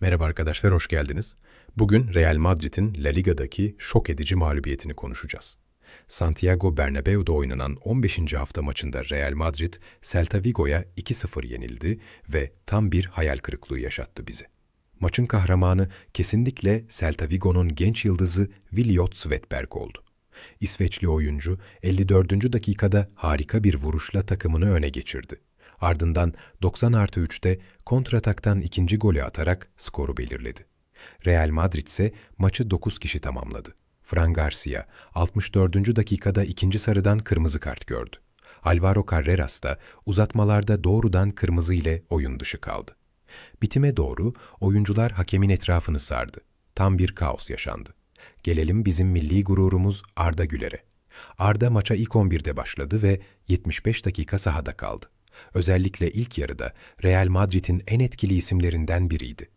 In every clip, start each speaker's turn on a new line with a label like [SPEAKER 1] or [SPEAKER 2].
[SPEAKER 1] Merhaba arkadaşlar, hoş geldiniz. Bugün Real Madrid'in La Liga'daki şok edici mağlubiyetini konuşacağız. Santiago Bernabeu'da oynanan 15. hafta maçında Real Madrid, Celta Vigo'ya 2-0 yenildi ve tam bir hayal kırıklığı yaşattı bize. Maçın kahramanı kesinlikle Celta Vigo'nun genç yıldızı Williot Svedberg oldu. İsveçli oyuncu 54. dakikada harika bir vuruşla takımını öne geçirdi. Ardından 90 artı 3'te kontrataktan ikinci golü atarak skoru belirledi. Real Madrid ise maçı 9 kişi tamamladı. Fran Garcia 64. dakikada ikinci sarıdan kırmızı kart gördü. Alvaro Carreras da uzatmalarda doğrudan kırmızı ile oyun dışı kaldı. Bitime doğru oyuncular hakemin etrafını sardı. Tam bir kaos yaşandı. Gelelim bizim milli gururumuz Arda Güler'e. Arda maça ilk 11'de başladı ve 75 dakika sahada kaldı. Özellikle ilk yarıda Real Madrid'in en etkili isimlerinden biriydi.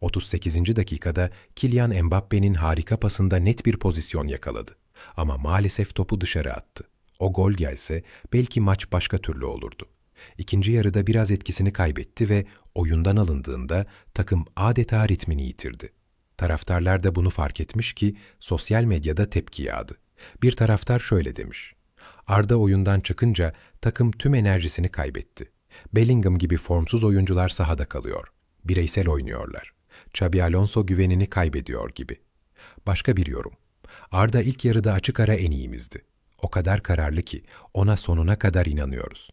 [SPEAKER 1] 38. dakikada Kylian Mbappe'nin harika pasında net bir pozisyon yakaladı. Ama maalesef topu dışarı attı. O gol gelse belki maç başka türlü olurdu. İkinci yarıda biraz etkisini kaybetti ve oyundan alındığında takım adeta ritmini yitirdi. Taraftarlar da bunu fark etmiş ki sosyal medyada tepki yağdı. Bir taraftar şöyle demiş. Arda oyundan çıkınca takım tüm enerjisini kaybetti. Bellingham gibi formsuz oyuncular sahada kalıyor. Bireysel oynuyorlar. Xabi Alonso güvenini kaybediyor gibi. Başka bir yorum. Arda ilk yarıda açık ara en iyimizdi. O kadar kararlı ki ona sonuna kadar inanıyoruz.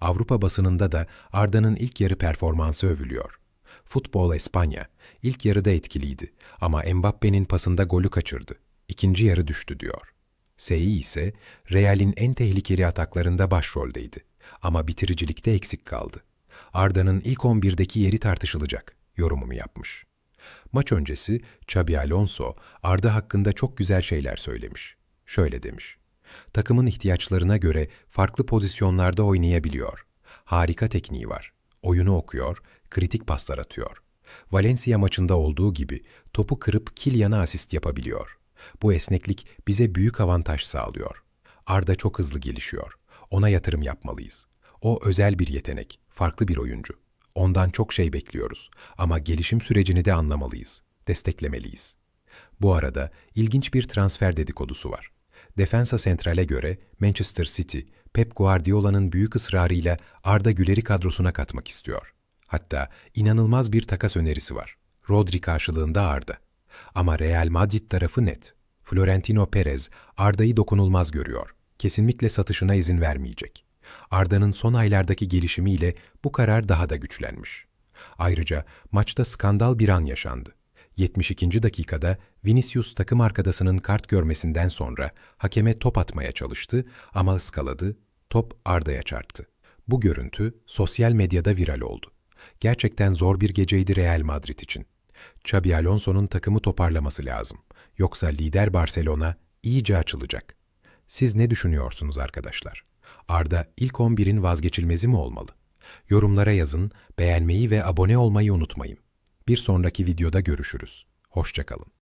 [SPEAKER 1] Avrupa basınında da Arda'nın ilk yarı performansı övülüyor. Futbol Espanya ilk yarıda etkiliydi ama Mbappe'nin pasında golü kaçırdı. İkinci yarı düştü diyor. Seyi ise Real'in en tehlikeli ataklarında başroldeydi ama bitiricilikte eksik kaldı. Arda'nın ilk 11'deki yeri tartışılacak yorumumu yapmış. Maç öncesi Xabi Alonso Arda hakkında çok güzel şeyler söylemiş. Şöyle demiş. Takımın ihtiyaçlarına göre farklı pozisyonlarda oynayabiliyor. Harika tekniği var. Oyunu okuyor, kritik paslar atıyor. Valencia maçında olduğu gibi topu kırıp Kylian'a asist yapabiliyor. Bu esneklik bize büyük avantaj sağlıyor. Arda çok hızlı gelişiyor. Ona yatırım yapmalıyız. O özel bir yetenek, farklı bir oyuncu. Ondan çok şey bekliyoruz ama gelişim sürecini de anlamalıyız, desteklemeliyiz. Bu arada ilginç bir transfer dedikodusu var. Defensa Central'e göre Manchester City, Pep Guardiola'nın büyük ısrarıyla Arda Güler'i kadrosuna katmak istiyor. Hatta inanılmaz bir takas önerisi var. Rodri karşılığında Arda. Ama Real Madrid tarafı net. Florentino Perez Arda'yı dokunulmaz görüyor. Kesinlikle satışına izin vermeyecek. Arda'nın son aylardaki gelişimiyle bu karar daha da güçlenmiş. Ayrıca maçta skandal bir an yaşandı. 72. dakikada Vinicius takım arkadaşının kart görmesinden sonra hakeme top atmaya çalıştı ama ıskaladı, top Arda'ya çarptı. Bu görüntü sosyal medyada viral oldu. Gerçekten zor bir geceydi Real Madrid için. Xabi Alonso'nun takımı toparlaması lazım. Yoksa lider Barcelona iyice açılacak. Siz ne düşünüyorsunuz arkadaşlar? Arda ilk 11'in vazgeçilmezi mi olmalı? Yorumlara yazın, beğenmeyi ve abone olmayı unutmayın. Bir sonraki videoda görüşürüz. Hoşçakalın.